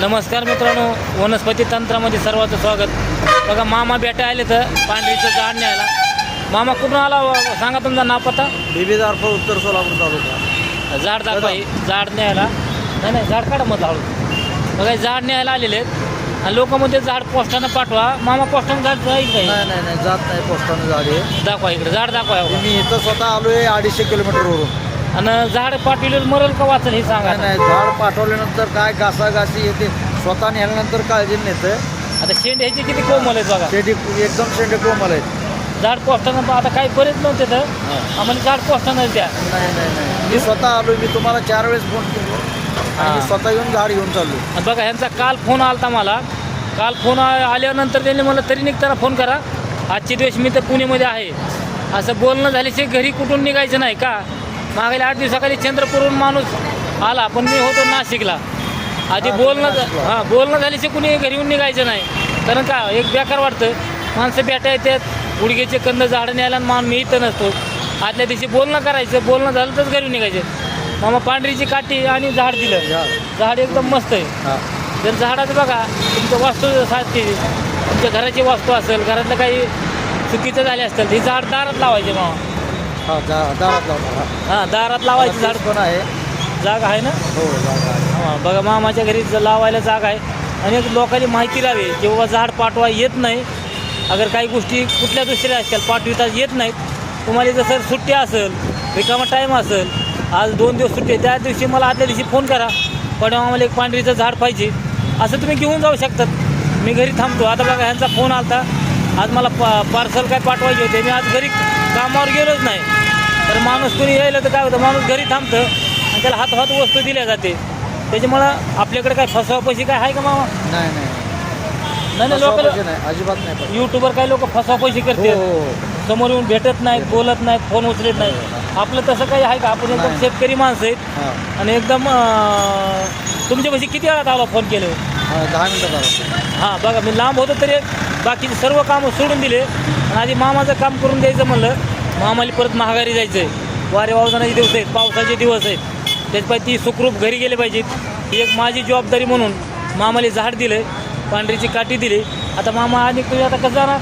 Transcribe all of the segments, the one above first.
नमस्कार मित्रांनो वनस्पती तंत्रामध्ये सर्वांचं स्वागत. बघा मामा बेटा आले तर पांढरीचं झाड न्यायला. मामा कुठून आला व- सांगा तुमचा नाव पत्ता. बीबीदारफ उत्तर सोलापूर तालुका. झाड दाखवा हे. झाड न्यायला. नाही नाही झाड काढा मग हळू बघा हे झाड न्यायला आलेले आहेत. आणि लोक म्हणते झाड पोस्टानं पाठवा. मामा पोस्टानं झाड जाईल काही नाही नाही नाही जात नाही पोस्टानं झाडे दाखवा इकडे झाड दाखवा. हे. मी इथं स्वतः आलोय अडीचशे किलोमीटरवरून आणि झाड पाठविलेलं मरल का वाचल हे सांगा नाही नाही झाड पाठवल्यानंतर काय घासाघासी येते स्वतः नेल्यानंतर काळजी नेते आता शेंड ह्याचे किती कोमल आहेत बघा. शेंडी एकदम शेंडे कोमल आहेत. झाड पोस्टानं आता काही बरेच नव्हते तर. आम्हाला झाड पोस्टानं द्या नाही नाही नाही. मी स्वतः आलोय मी तुम्हाला चार वेळेस फोन केलो. आणि मी हां. स्वतः येऊन झाड घेऊन चाललो. आणि बघा ह्यांचा काल फोन आलता मला. काल फोन आ- आल्यानंतर त्यांनी मला तरी निघताना फोन करा. आजचे दिवस मी तर पुणेमध्ये आहे. असं बोलणं झाल्याशिवाय घरी कुठून निघायचं नाही का? मागील आठ दिवसाखाली चंद्रपूरहून माणूस आला पण मी होतो नाशिकला. आधी बोलणं. हां बोलणं झाल्याशिवाय कुणी घरी येऊन निघायचं नाही. कारण का एक बेकार वाटतं. माणसं बेटा येतात गुडघ्याचे कंद झाडं न्यायला मान मी इथं नसतो. आदल्या दिवशी बोलणं करायचं बोलणं झालं तरच घरी निघायचं. मामा पांढरीची काठी आणि झाड दिलं. झाड. एकदम मस्त आहे. हां. जर झाडाचं बघा तुमचं वास्तू साधते तुमच्या घराची वास्तू असेल घरातलं काही चुकीचं झाले असतील ही झाड दारात लावायचे मामा. हां दारात लावणार हां. दारात लावायची झाड. पण आहे? जागा आहे ना? हो जागा आहे. हां बघा मामाच्या घरी ज- लावायला जागा आहे. आणि एक लोकांनी माहिती राहावी की बाबा झाड पाठवा येत नाही. अगर काही गोष्टी कुठल्या दुसऱ्या असतील पाठविता येत नाहीत. तुम्हाला जर सर सुट्टी असेल रिकामा टाईम असेल आज दोन दिवस सुट्टी आहे त्या दिवशी मला आदल्या दिवशी फोन करा. पण आम्हाला एक पांढरीचं झाड पाहिजे. असं तुम्ही घेऊन जाऊ शकतात. मी घरी थांबतो. आता बघा ह्यांचा फोन आलता. आज मला पा पार्सल काय पाठवायचे होते? मी आज घरी कामावर गेलोच नाही. तर माणूस कोणी यायला तर काय होतं? माणूस घरी थांबतं आणि त्याला हात हात वस्तू दिल्या जाते. त्याच्यामुळं आपल्याकडे काय फसवा पैसे काय आहे का मामा? नाही नाही. नाही नाही लोक नाही. अजिबात नाही पण युट्यूबर काही लोक फसवा पैसे हो करतात? हो हो. समोर येऊन भेटत नाहीत बोलत नाहीत फोन उचलत नाहीत आपलं तसं काही आहे का? आपण एकदम नाही. शेतकरी माणसं आहेत. हां. आणि एकदम अं, तुमच्यापाशी किती वेळात आला फोन केले? दहा मिनटं झालं. हां बघा मी लांब होतो तरी बाकीचे सर्व कामं सोडून दिले. आणि आधी मामाचं काम करून द्यायचं म्हणलं. मामाला परत महागारी जायचं आहे वारे वावदानाचे दिवस आहेत पावसाचे दिवस आहेत. त्याच्यापाय ती सुखरूप घरी गेले पाहिजेत. ही एक माझी जबाबदारी म्हणून मामाला झाड दिलं पांढरीची काठी दिली. आता मामा आणि तुम्ही आता कसं जाणार?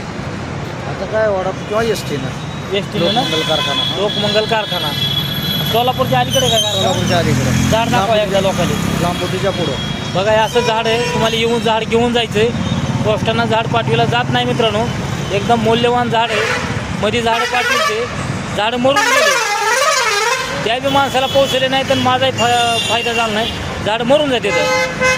आता काय वडा किंवा एस टी ना एस टीनं ना? लोकमंगल कारखाना. लोकमंगल कारखाना. सोलापूरच्या अलीकडे काय कारखाना सोलापूरच्या अलीकडे. झाड दाखवा एकदा लोकांनी. लांबोटीच्या पुढं. बघा हे असं झाड आहे. तुम्हाला येऊन झाड घेऊन जायचं आहे पोस्टानं झाड पाठविला जात नाही मित्रांनो. एकदम मौल्यवान झाड आहे. मध्ये झाडं पाठवते झाडं मरून गेले. त्या बी माणसाला पोहोचले नाही तर माझाही फा फायदा झाला नाही. झाड मरून जाते तर.